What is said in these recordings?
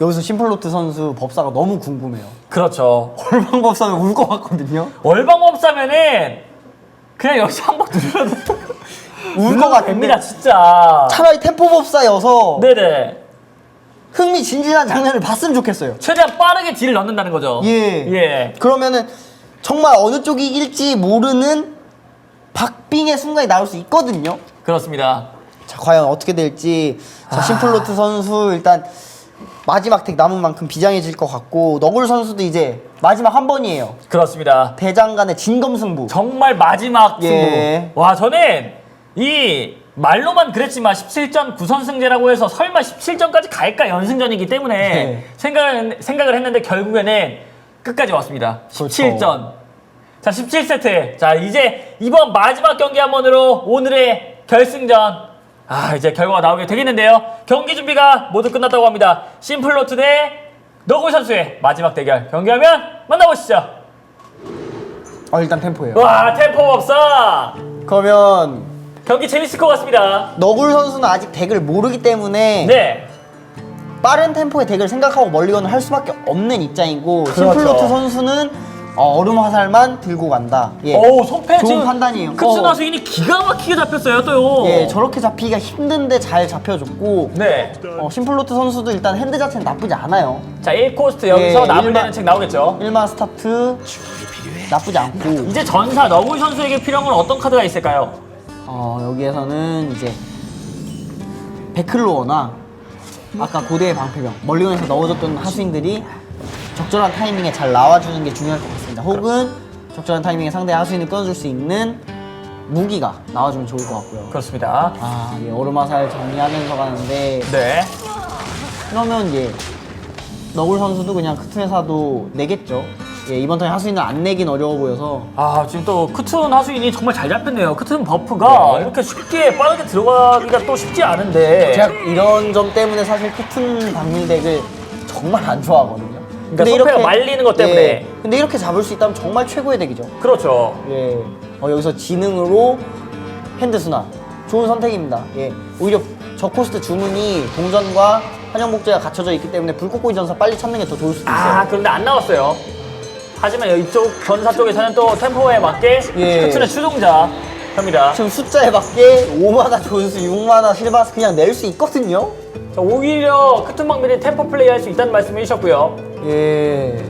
여기서 심플로트 선수 법사가 너무 궁금해요. 그렇죠. 얼방 법사는 울것 같거든요. 월방법사면은 그냥 여기서 한번 누르셔도 울 것 같은데. 됩니다, 진짜. 차라리 템포 법사여서 네네. 흥미진진한 장면을 봤으면 좋겠어요. 최대한 빠르게 딜을 넣는다는 거죠. 예. 예. 그러면은 정말 어느 쪽이 이길지 모르는 박빙의 순간이 나올 수 있거든요. 그렇습니다. 자, 과연 어떻게 될지. 아. 자, 심플로트 선수 일단 마지막 덱 남은 만큼 비장해질 것 같고 너굴 선수도 이제 마지막 한 번이에요. 그렇습니다. 대장 간의 진검승부. 정말 마지막 승부. 예. 와, 저는 이 말로만 그랬지만 17전 9선승제라고 해서 설마 17전까지 갈까 연승전이기 때문에 네. 생각을, 생각을 했는데 결국에는 끝까지 왔습니다. 그렇죠. 17전. 자, 17세트. 자, 이제 이번 마지막 경기 한 번으로 오늘의 결승전. 아, 이제 결과가 나오게 되겠는데요. 경기 준비가 모두 끝났다고 합니다. 심플로트 대 너굴 선수의 마지막 대결. 경기하면 만나보시죠. 어, 일단 템포예요. 와, 템포 없어. 그러면 경기 재밌을 것 같습니다. 너굴 선수는 아직 덱을 모르기 때문에 네. 빠른 템포의 덱을 생각하고 멀리건을 할 수밖에 없는 입장이고 그렇죠. 심플로트 선수는 어, 얼음 화살만 들고 간다. 예. 오, 손패 좋은 지금 판단이에요. 급수나 어. 수인이 기가 막히게 잡혔어요, 또요. 예, 저렇게 잡히기가 힘든데 잘 잡혀줬고 네. 어, 심플로트 선수도 일단 핸드 자체는 나쁘지 않아요. 자, 1코스트 여기서 예, 일반- 되는 책 나오겠죠. 1마 스타트 나쁘지 않고 이제 전사 너구리 선수에게 필요한 건 어떤 카드가 있을까요? 어, 여기에서는 이제 베클로어나 아까 고대의 방패병 멀리건에서 넣어줬던 하수인들이 적절한 타이밍에 잘 나와주는 게 중요할 것 같습니다. 혹은 적절한 타이밍에 상대의 하수인을 끊어줄 수 있는 무기가 나와주면 좋을 것 같고요. 그렇습니다. 아, 예, 얼음화살 정리하면서 가는데 네. 그러면 예 너굴 선수도 그냥 크투에사도 내겠죠. 예, 이번 턴에 하수인을 안 내긴 어려워 보여서 아, 지금 또 크툰 하수인이 정말 잘 잡혔네요. 크툰 버프가 네. 이렇게 쉽게 빠르게 들어가기가 또 쉽지 않은데. 제가 이런 점 때문에 사실 크툰 방밀 덱을 정말 안 좋아하거든요. 그러니까 선패가 말리는 것 때문에. 예, 근데 이렇게 잡을 수 있다면 정말 최고의 덱이죠. 그렇죠. 예. 어, 여기서 지능으로 핸드 순환. 좋은 선택입니다. 예. 오히려 저코스트 주문이 동전과 환영복제가 갖춰져 있기 때문에 불꽃고기 전사 빨리 찾는 게 더 좋을 수도 있어요. 아, 그런데 안 나왔어요. 하지만 이쪽 전사 쪽에서는 또 템포에 맞게 예. 크툰의 추종자 합니다. 지금 숫자에 맞게 5마나 존스, 6마나 실바스 그냥 낼 수 있거든요. 자, 오히려 크툰 방밀이 템포 플레이 할 수 있다는 말씀해 주셨고요. 예.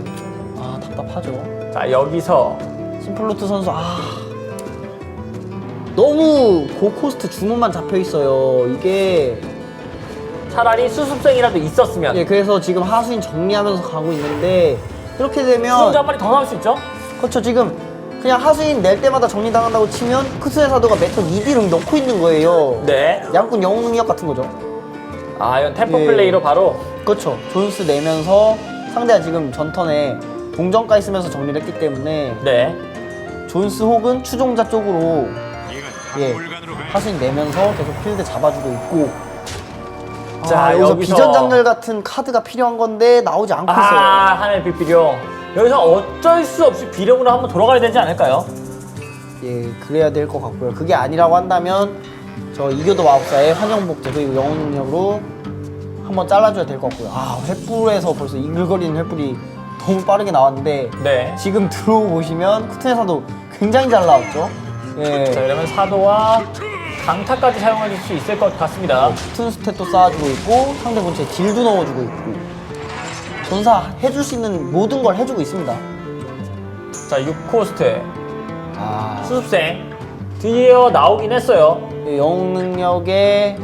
아, 답답하죠. 자, 여기서 심플로트 선수 아 너무 고코스트 주문만 잡혀 있어요. 이게 차라리 수습생이라도 있었으면 예 그래서 지금 하수인 정리하면서 가고 있는데 이렇게 되면 추종자 한 마리 더 나올 수 있죠? 그렇죠 지금 그냥 하수인 낼 때마다 정리당한다고 치면 크스의 사도가 메터 2딜을 넣고 있는 거예요. 네. 양꾼 영웅 능력 같은 거죠. 아, 이건 템포 예. 플레이로 바로 그렇죠. 존스 내면서 상대가 지금 전턴에 동전까지 쓰면서 정리를 했기 때문에 네. 존스 혹은 추종자 쪽으로 예 하수인 내면서 계속 필드 잡아주고 있고 자, 자 여기서, 여기서- 비전 장렬 같은 카드가 필요한 건데 나오지 않고 있어요 아, 하늘 빛비룡. 여기서 어쩔 수 없이 비룡으로 한번 돌아가야 되지 않을까요? 예 그래야 될 것 같고요 그게 아니라고 한다면 저 이교도 마법사의 환영복제 그리고 영웅 능력으로 한번 잘라줘야 될 것 같고요 아 횃불에서 벌써 이글거리는 횃불이 너무 빠르게 나왔는데 네. 지금 들어보시면 쿠튼에서도 굉장히 잘 나왔죠 예 자, 이러면 사도와 강타까지 사용할 수 있을 것 같습니다. 튼 스탯도 쌓아주고 있고 상대 본체에 딜도 넣어주고 있고 전사 해줄 수 있는 모든 걸 해주고 있습니다. 자, 6코스트. 아 수습생. 드디어 나오긴 했어요. 영웅 능력에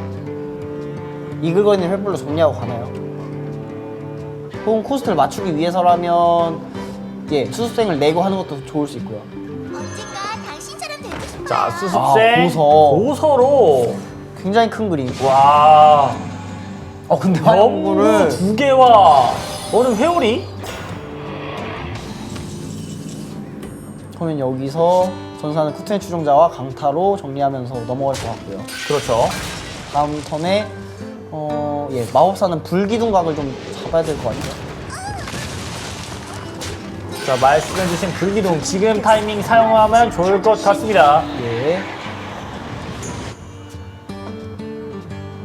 이글거리는 횃불로 정리하고 가나요? 혹은 코스트를 맞추기 위해서라면 예 수습생을 내고 하는 것도 좋을 수 있고요. 언젠가 당신처럼 되고 싶어. 자, 수습생. 아, 고서. 고서로. 굉장히 큰 그림. 와. 어 근데 너무 화영구를 두 개와 어느 회오리? 그러면 여기서 전사는 쿠튼의 추종자와 강타로 정리하면서 넘어갈 것 같고요. 그렇죠. 다음 턴에 어, 예, 마법사는 불기둥각을 좀 잡아야 될 것 같아요. 자, 말씀해주신 불기둥 지금 타이밍 사용하면 좋을 것 같습니다. 예.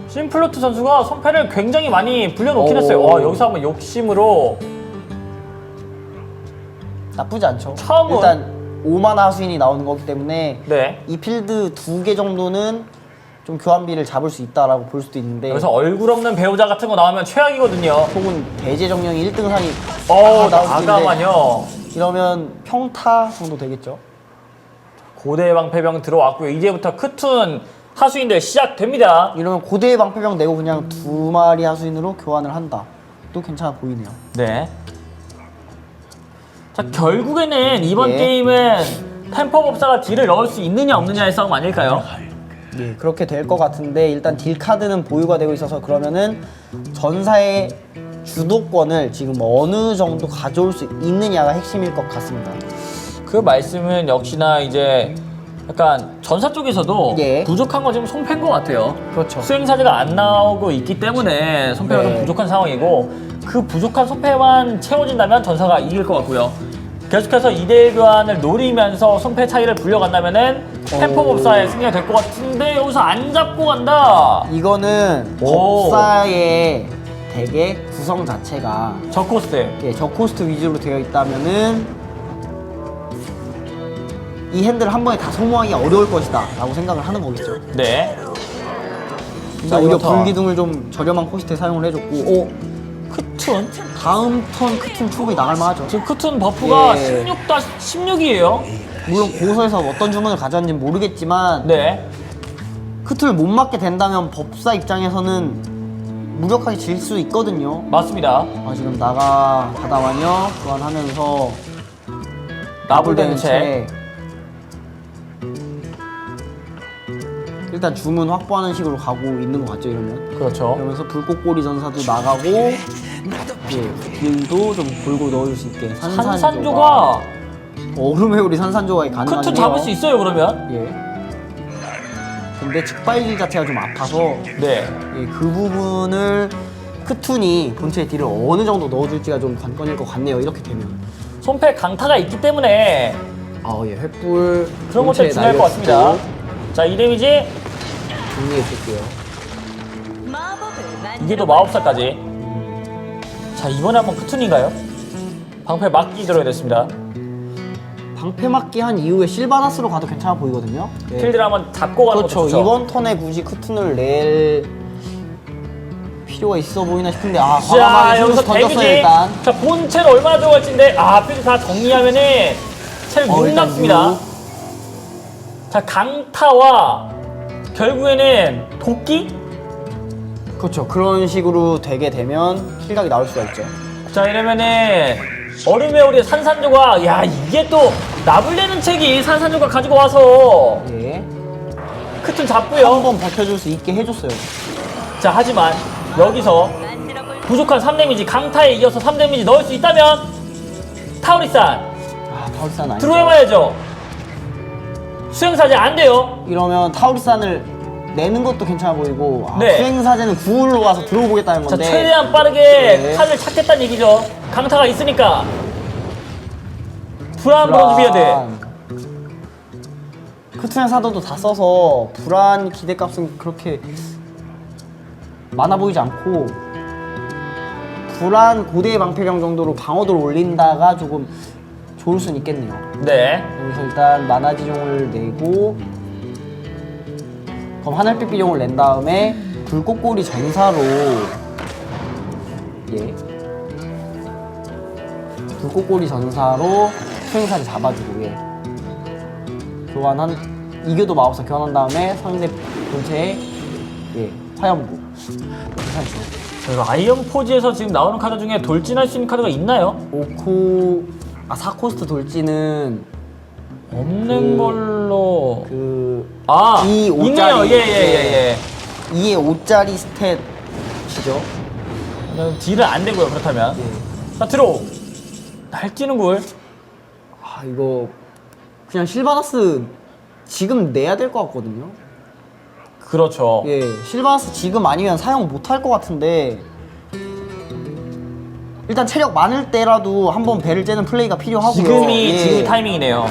심플로트 선수가 손패를 굉장히 많이 불려놓긴 오. 했어요. 와, 여기서 한번 욕심으로 나쁘지 않죠. 처음은- 일단 5만 하수인이 나오는 거기 때문에 네. 이 필드 두 개 정도는 좀 교환비를 잡을 수 있다라고 볼 수도 있는데 여기서 얼굴 없는 배우자 같은 거 나오면 최악이거든요. 혹은 대제 정령이 1등상이 어, 나올 수도 있는데 나가만요. 이러면 평타 정도 되겠죠. 고대 방패병 들어왔고요. 이제부터 크툰 하수인들 시작됩니다. 이러면 고대의 방패병 내고 그냥 두 마리 하수인으로 교환을 한다. 또 괜찮아 보이네요. 네. 자, 결국에는 이번 예. 게임은 템포 법사가 딜을 넣을 수 있느냐 없느냐의 싸움 아닐까요? 예, 그렇게 될 것 같은데 일단 딜 카드는 보유가 되고 있어서 그러면은 전사의 주도권을 지금 어느 정도 가져올 수 있느냐가 핵심일 것 같습니다. 그 말씀은 역시나 이제 약간 전사 쪽에서도 예. 부족한 건 지금 손패인 것 같아요. 그렇죠. 수행사제가 안 나오고 있기 때문에 손패가 네. 좀 부족한 상황이고 그 부족한 손패만 채워진다면 전사가 이길 것 같고요. 계속해서 2대1 교환을 노리면서 손패 차이를 불려간다면은 템포 오. 법사의 승리가 될 것 같은데 여기서 안 잡고 간다. 이거는 오. 법사의 대개 구성 자체가 저 코스트. 예, 저 코스트 위주로 되어 있다면은 이 핸들을 한 번에 다 소모하기 어려울 것이다 라고 생각을 하는 거겠죠. 네. 근데 자, 오히려 다. 불기둥을 좀 저렴한 코스트에 사용을 해줬고 오, 크툰. 다음 턴 크튼 충분히 나갈 만 하죠. 지금 크툰 버프가 예. 16-16이에요. 물론 고소에서 어떤 주문을 가져왔는지 모르겠지만 네. 크트를 못 맞게 된다면 법사 입장에서는 무력하게 질 수 있거든요. 맞습니다. 아, 지금 나가 가다완요 교환하면서 나불되는 채. 일단 주문 확보하는 식으로 가고 있는 것 같죠 이러면 그렇죠. 그러면서 불꽃꼬리 전사도 나가고 예, 딜도 좀 골고 넣을 수 있게 산산조가 산산조가 얼음의 우리 산산조가 가능하네요 크툰 잡을 수 있어요 그러면? 예 근데 즉발질 자체가 좀 아파서 네. 예, 그 부분을 크툰이 본체의 딜을 어느 정도 넣어줄지가 좀 관건일 것 같네요 이렇게 되면 손패 강타가 있기 때문에 아 예 횃불 그런 것들 중요할 것 같습니다. 자, 이 데미지 정리해 줄게요 이게 또 마법사까지. 자, 이번에 한번 크툰인가요? 방패 막기 들어야 됐습니다. 방패 맞기 한 이후에 실바나스로 가도 괜찮아 보이거든요 예. 필드를 한번 잡고 가는 그렇죠. 것도 좋죠. 이번 턴에 굳이 크툰을 낼 필요가 있어 보이나 싶은데 아 자, 과감하게 여기서 순수 던졌어요 데미지. 일단 자, 본체를 얼마나 들어갈지인데 아, 필드 다 정리하면은 체력 어, 6 일단 남습니다. 육. 자, 강타와 결국에는 도끼? 그렇죠. 그런 식으로 되게 되면 킬각이 나올 수가 있죠. 자 이러면은 얼음의 우리 산산조가 야 이게 또 나불내는 책이 산산조가 가지고 와서 예. 크튼 잡고요 한번 버텨줄 수 있게 해줬어요. 자 하지만 여기서 부족한 3데미지 강타에 이어서 3데미지 넣을 수 있다면 타우리산 아 타우리산 아니죠. 들어해봐야죠 수행사제 안 돼요 이러면 타우리산을 내는 것도 괜찮아 보이고 아, 네. 수행사제는 9홀로 가서 들어보겠다는 자 건데 최대한 빠르게 네. 카드를 찾겠다는 얘기죠 강타가 있으니까 불안 브론즈 비어드 크툰의 사도도 다 써서 불안 기대값은 그렇게 많아 보이지 않고 불안 고대의 방패병 정도로 방어도를 올린다가 조금 좋을 수는 있겠네요. 네. 여기서 일단 만화지종을 내고 그럼 하늘빛 비용을 낸 다음에 불꽃꼬리 전사로 예. 불꽃꼬리 전사로 수행사를 잡아주고 예. 교환한 이교도 마법사 교환한 다음에 상대 본체에 예 화염구. 괜찮죠? 저희가 아이언 포지에서 지금 나오는 카드 중에 돌진할 수 있는 카드가 있나요? 5코 아 4코스트 돌진은 없는 그- 걸로. 그 아 이 있네요. 옷자리. 예예예예. 2의 5짜리 스탯이죠. 딜은 안 되고요 그렇다면. 예. 자 들어 날뛰는 굴 아 이거 그냥 실바나스 지금 내야 될 것 같거든요. 그렇죠 예, 실바나스 지금 아니면 사용 못 할 것 같은데 일단 체력 많을 때라도 한번 배를 째는 플레이가 필요하고요. 지금이 예. 지금이 타이밍이네요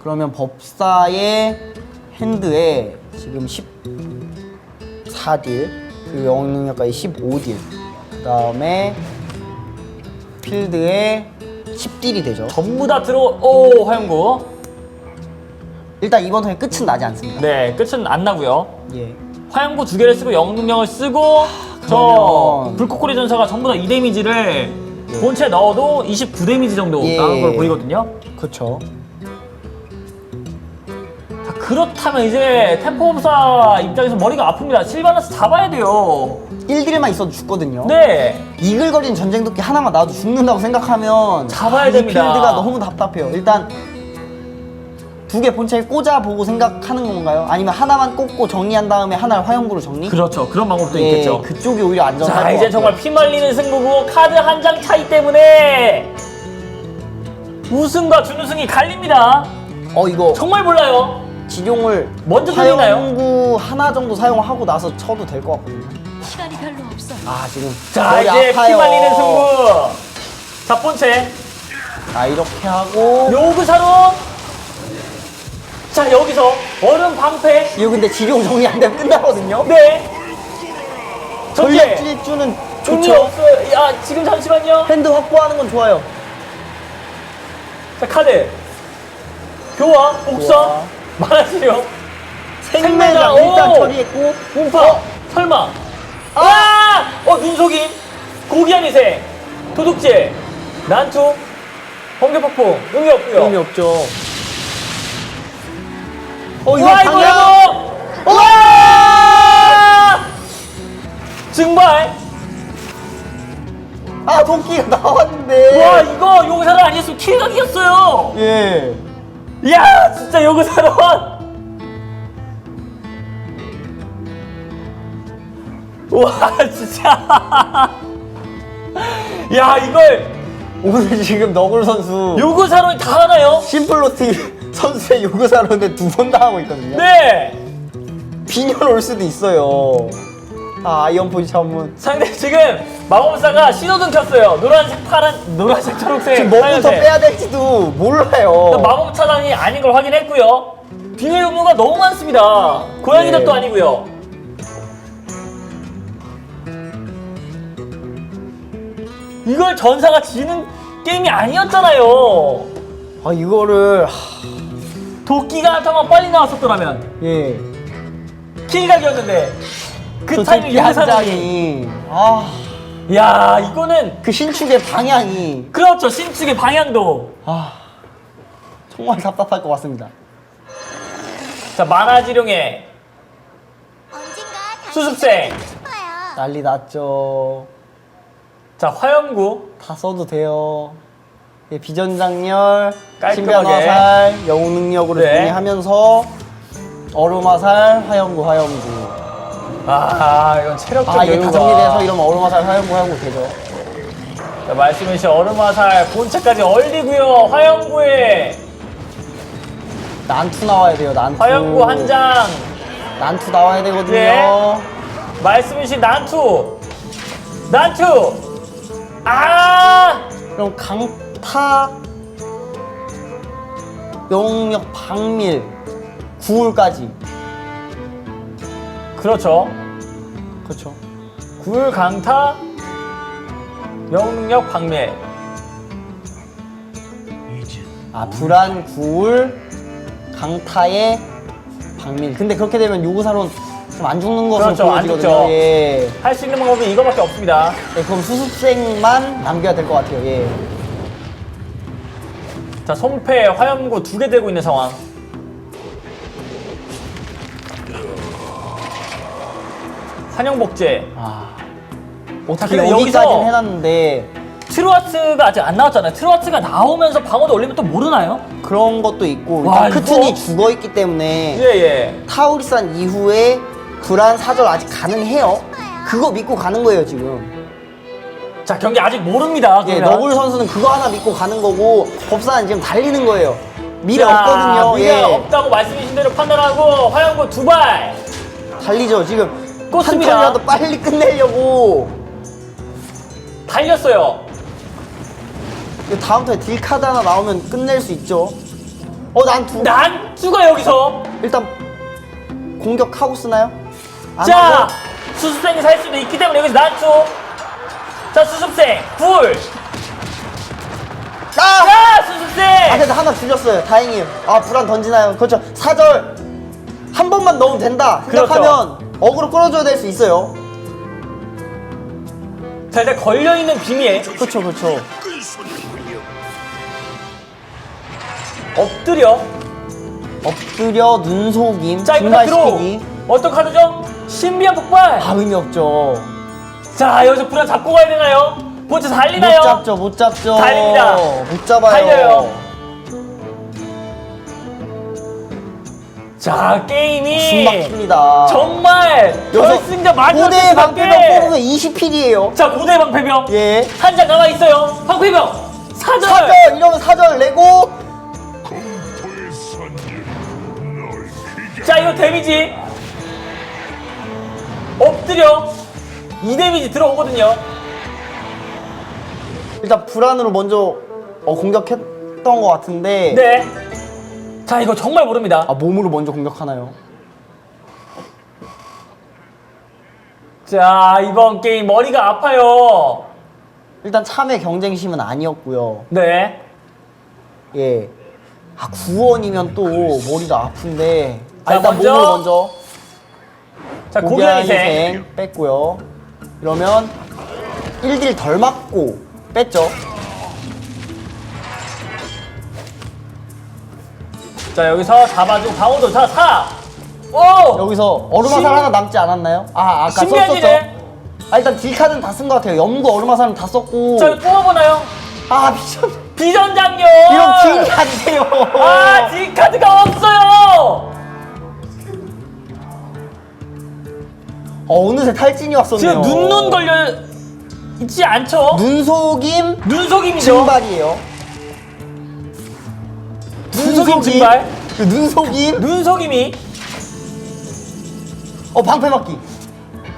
그러면 법사의 핸드에 지금 14딜 그리고 영웅 능력까지 15딜 그 다음에 필드에 10딜이 되죠 전부 다 들어. 오 화영구. 일단 이번 턴에 끝은 나지 않습니다 네 끝은 안 나고요. 예. 화영구 두 개를 쓰고 영웅 능력을 쓰고 저 그러면- 불꽃꼬리 전사가 전부 다 2 데미지를 본체 넣어도 29 데미지 정도 예. 나온 걸 보이거든요. 자, 그렇다면 이제 템포업사 입장에서 머리가 아픕니다. 실바나스 잡아야 돼요. 1딜만 있어도 죽거든요 네. 이글거리는 전쟁 도끼 하나만 나와도 죽는다고 생각하면 잡아야 이 됩니다. 필드가 너무 답답해요. 일단 두 개 본체에 꽂아보고 생각하는 건가요? 아니면 하나만 꽂고 정리한 다음에 하나를 화염구로 정리? 그렇죠. 그런 방법도 예, 있겠죠. 그쪽이 오히려 안전할 자것 이제 같아요. 정말 피 말리는 승부고 카드 한 장 차이 때문에 우승과 준우승이 갈립니다. 어 이거 정말 몰라요. 지룡을 먼저 돌리나요? 화염구 하나 정도 사용하고 나서 쳐도 될 것 같거든요. 시간이 별로 없어. 아 지금 자 머리 이제 아파요. 피 말리는 승부. 자 번째 자 이렇게 하고 요그사론. 자 여기서 얼음 방패. 이거 근데 지룡 정리 안 되면 끝나거든요. 네. 전력 전개. 질주는 의미 좋죠. 없어요. 야 지금 잠시만요. 핸드 확보하는 건 좋아요. 자 카드. 교화 복사 교화. 많아지요. 생매장 일단 오! 처리했고 공파 설마 아! 어 눈속임 고귀한 희생 도둑질. 난투. 번개폭풍 의미 없고요. 의미 없죠. 어 이거 와 이거 방향 이거 와! 증발. 아 도끼가 나왔는데. 와 이거 요구사를 아니었으면 킬각이었어요. 예. 이야 진짜 요구사를 와 진짜 야 이걸 오늘 지금 너굴 선수 요구사론이 다 하나요? 심플로티 선수의 요구사로인데 두번 당하고 있거든요. 네 빈혈 올 수도 있어요. 아 아이언 포지션은 상대 지금 마법사가 신호등 켰어요. 노란색, 파란, 노란색, 초록색. 지금 뭐부터 하얀색. 빼야 될지도 몰라요. 마법 차단이 아닌 걸 확인했고요. 비밀 의무가 너무 많습니다. 고양이 네. 덫도 아니고요. 이걸 전사가 지는 게임이 아니었잖아요. 아 이거를 하, 도끼가 한 타만 빨리 나왔었더라면 예. 킬각이었는데 그저 타이밍 요구사람이 장이 아. 야 이거는 그 신축의 방향이 그렇죠 신축의 방향도 아 정말 답답할 것 같습니다. 자 만화지룡의 언젠가 수습생. 되고 싶어요. 난리 났죠. 자 화염구 다 써도 돼요. 예, 비전장렬, 깔끔하게. 신변화살, 영웅 능력으로 네. 정리하면서 얼음화살, 화염구, 화염구. 아 이건 체력적 아 이게 다 여유가 정리돼서 이러면 얼음화살, 화염구, 화염구 되죠. 자, 말씀해주신 얼음화살 본체까지 얼리고요 화염구에 난투 나와야 돼요. 난투. 화염구 한장 난투 나와야 되거든요. 네. 말씀해주신 난투 난투 아 그럼 강타, 영웅력 박밀, 구울까지. 그렇죠 그렇죠. 굴 강타 영능력 박멸 아 불안, 구울, 강타에 박밀. 근데 그렇게 되면 요구사론 좀 안 죽는 것으로 그렇죠, 안 보여지거든요. 죽죠. 예. 할 수 있는 방법이 이거밖에 없습니다 네, 그럼 수습생만 남겨야 될 것 같아요. 예. 자 손패 화염구 두개 들고 있는 상황 환영복제 아. 자, 어떻게 근데 여기까지는 여기서- 해놨는데 트루아츠가 아직 안 나왔잖아요 트루아츠가 나오면서 방어도 올리면 또 모르나요? 그런 것도 있고 와, 일단 이거- 크튼이 죽어 있기 때문에 예 예 타우리산 이후에 불안 사절 아직 가능해요. 그거 믿고 가는 거예요 지금. 자 경기 아직 모릅니다 예, 그러면. 너굴 선수는 그거 하나 믿고 가는 거고 법사는 지금 달리는 거예요. 미래 자, 없거든요. 미래 예, 없다고 말씀하신 대로 판단하고 화염구 두발 달리죠. 지금 꽂습니다. 한 턴이라도 빨리 끝내려고. 달렸어요 이거 다음 턴에 딜 카드 하나 나오면 끝낼 수 있죠. 어, 난 두. 난 수가 여기서 일단 공격하고 쓰나요? 안 자? 수습생이 살 수도 있기 때문에 여기서 난초. 자, 수습생, 불. 아! 자, 아 수습생. 그래도 하나 줄였어요 다행이에요 아 불안 던지나요? 그렇죠 사절 한 번만 넣으면 된다 생각하면 어그로 끌어줘야 될 수 있어요 자, 일단 걸려있는 비미에 그렇죠 그렇죠 엎드려. 엎드려 눈속임 자, 이번에 들어. 증발시키기 어떤 카드죠? 신비한 폭발. 아 의미 없죠 자, 여기서 불안 잡고 가야 되나요? 보트 달리나요? 못 잡죠 못 잡죠 달립니다. 못 잡아요 달려요. 자, 게임이 숨막힙니다 정말 결승전 마지막 고대 방패병. 뽑으면 20필이에요 자, 고대 방패병. 예 한 장 남아 있어요. 방패병. 사절. 사절 이러면 사절 내고 자, 이거 데미지. 엎드려. 이 데미지 들어오거든요. 일단 불안으로 먼저 어, 공격했던 것 같은데 네. 자, 이거 정말 모릅니다. 아 몸으로 먼저 공격하나요? 자, 이번 게임 머리가 아파요. 일단 참의 경쟁심은 아니었고요. 네. 예. 아 구원이면 또 머리가 아픈데. 아, 자, 일단 먼저. 몸을 먼저 자, 고귀한 고귀한생. 희생 뺐고요. 이러면 1딜 덜 맞고 뺐죠. 자, 여기서 잡아주고 강호도. 자, 사. 오! 여기서 얼음화살 신- 하나 남지 않았나요? 아 아까 썼었죠. 아 일단 딜카드는 다 쓴 것 같아요. 염구 얼음화살은 다 썼고. 자, 이거 뽑아보나요? 아 미션. 비전 장렬! 이런 돼요. 아, 딜카드가 없어요! 어, 어느새 탈진이 왔었네요. 눈눈 걸려 있지 않죠? 눈속임 눈속임이죠? 증발이에요. 눈속임 증발? 그 눈속임. 눈속임이 어 방패 맞기.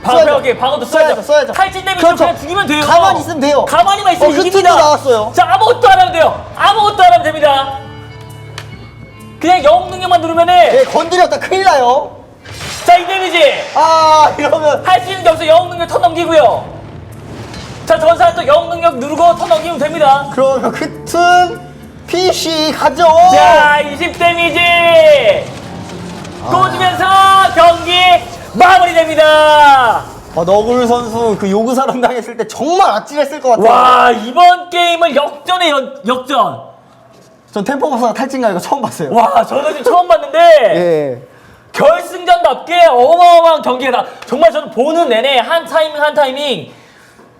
방패하게 방어도 써야죠. 써야죠, 써야죠. 탈진 데미지 그렇죠. 그냥 죽이면 돼요. 가만히 있으면 돼요. 가만히만 있으면 어, 그 이깁니다. 틈도 나왔어요. 자, 아무것도 안 하면 돼요. 아무것도 안 하면 됩니다. 그냥 영웅 능력만 누르면은 예, 건드렸다 큰일 나요. 자, 이 데미지 아 이러면 할 수 있는 게 없어. 영웅 능력 턴 넘기고요. 자, 전사는 또 영웅 능력 누르고 턴 넘기면 됩니다. 그러면 그틈 PC 가죠. 자, 20 데미지 꽂으면서 경기 마무리됩니다. 아, 너굴 선수 그 요구 사람 당했을 때 정말 아찔했을 것 같아요. 와, 이번 게임을 역전의 연- 역전. 전 템포 버스가 탈진가 이거 처음 봤어요. 와, 저도 지금 처음 봤는데 예. 결승전답게 어마어마한 경기가 나. 정말 저는 보는 내내 한 타이밍 한 타이밍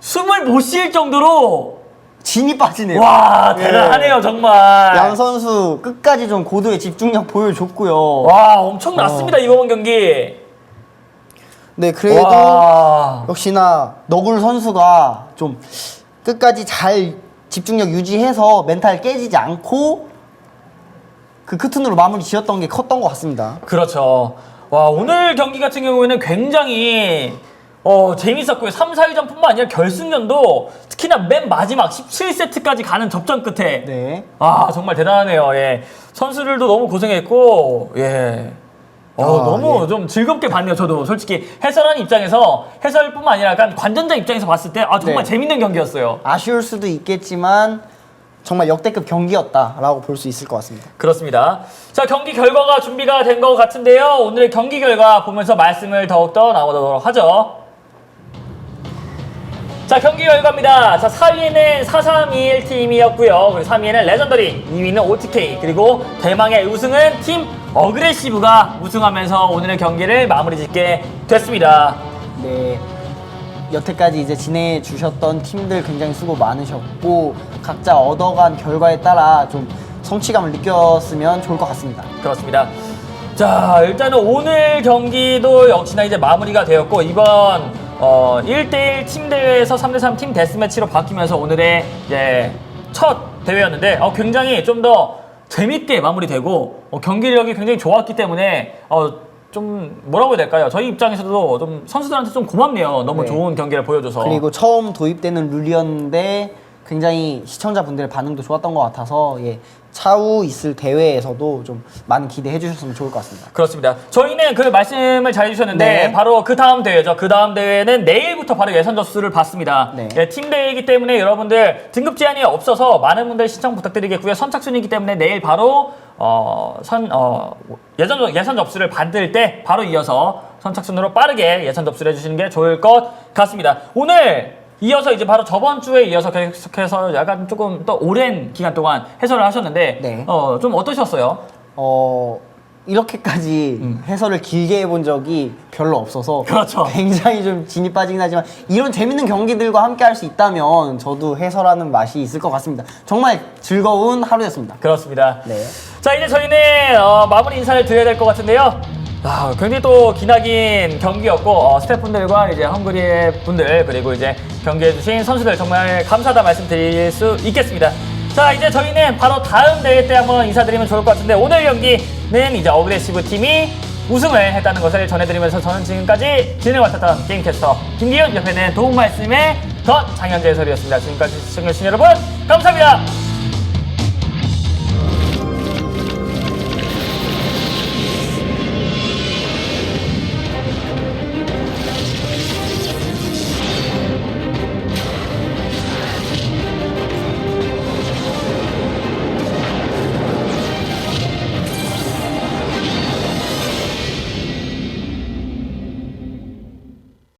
숨을 못 쉴 정도로 진이 빠지네요. 와 예. 대단하네요 정말. 양 선수 끝까지 좀 고도의 집중력 보여줬고요. 와 엄청났습니다 이번 경기. 네, 그래도 와. 역시나 너굴 선수가 좀 끝까지 잘 집중력 유지해서 멘탈 깨지지 않고 그 크튼으로 마무리 지었던 게 컸던 것 같습니다. 그렇죠. 와 오늘 경기 같은 경우에는 굉장히 어, 재밌었고요. 3, 4위전뿐만 아니라 결승전도 특히나 맨 마지막 17세트까지 가는 접전 끝에 네. 아 정말 대단하네요. 예. 선수들도 너무 고생했고 예. 어, 아, 너무 예. 좀 즐겁게 봤네요. 저도 솔직히 해설하는 입장에서 해설뿐만 아니라 약간 관전자 입장에서 봤을 때 아 정말 네. 재밌는 경기였어요. 아쉬울 수도 있겠지만 정말 역대급 경기였다라고 볼 수 있을 것 같습니다. 그렇습니다. 자 경기 결과가 준비가 된 것 같은데요. 오늘의 경기 결과 보면서 말씀을 더욱더 나눠보도록 하죠. 자 경기 결과입니다. 자 4위에는 4321 팀이었고요. 그리고 3위에는 레전더리, 2위는 OTK, 그리고 대망의 우승은 팀 어그레시브가 우승하면서 오늘의 경기를 마무리 짓게 됐습니다. 네. 여태까지 이제 지내해 주셨던 팀들 굉장히 수고 많으셨고 각자 얻어간 결과에 따라 좀 성취감을 느꼈으면 좋을 것 같습니다. 그렇습니다. 자, 일단은 오늘 경기도 역시나 이제 마무리가 되었고, 이번 어, 1대1 팀 대회에서 3대3 팀 데스매치로 바뀌면서 오늘의 이제 첫 대회였는데, 어, 굉장히 좀 더 재밌게 마무리되고, 어, 경기력이 굉장히 좋았기 때문에, 어, 좀 뭐라고 해야 될까요? 저희 입장에서도 좀 선수들한테 좀 고맙네요. 너무 네. 좋은 경기를 보여줘서. 그리고 처음 도입되는 룰이었는데 굉장히 시청자분들의 반응도 좋았던 것 같아서 예, 차후 있을 대회에서도 좀 많은 기대해 주셨으면 좋을 것 같습니다. 그렇습니다. 저희는 그 말씀을 잘 해주셨는데 네. 바로 그 다음 대회죠. 그 다음 대회는 내일부터 바로 예선 접수를 받습니다. 네. 예, 팀 대회이기 때문에 여러분들 등급 제한이 없어서 많은 분들 신청 부탁드리겠고요. 선착순이기 때문에 내일 바로 어, 선, 어, 예선, 예선 접수를 받을 때 바로 이어서 선착순으로 빠르게 예선 접수를 해주시는 게 좋을 것 같습니다. 오늘 이어서 이제 바로 저번 주에 이어서 계속해서 약간 조금 더 오랜 기간 동안 해설을 하셨는데 네. 어, 좀 어떠셨어요? 어 이렇게까지 해설을 길게 해본 적이 별로 없어서 음. 그렇죠. 굉장히 좀 진이 빠지긴 하지만 이런 재밌는 경기들과 함께 할 수 있다면 저도 해설하는 맛이 있을 것 같습니다. 정말 즐거운 하루였습니다. 그렇습니다. 네. 자 이제 저희는 어, 마무리 인사를 드려야 될 것 같은데요. 아, 굉장히 또 기나긴 경기였고 어, 스태프분들과 이제 헝그리의 분들 그리고 이제 경기해주신 선수들 정말 감사하다 말씀드릴 수 있겠습니다. 자 이제 저희는 바로 다음 대회 때 한번 인사드리면 좋을 것 같은데 오늘 경기는 이제 어그레시브 팀이 우승을 했다는 것을 전해드리면서 저는 지금까지 진행을 맡았던 게임캐스터 김기훈 옆에는 도움 말씀의 더 장현재 해설이었습니다. 지금까지 시청해주신 여러분 감사합니다.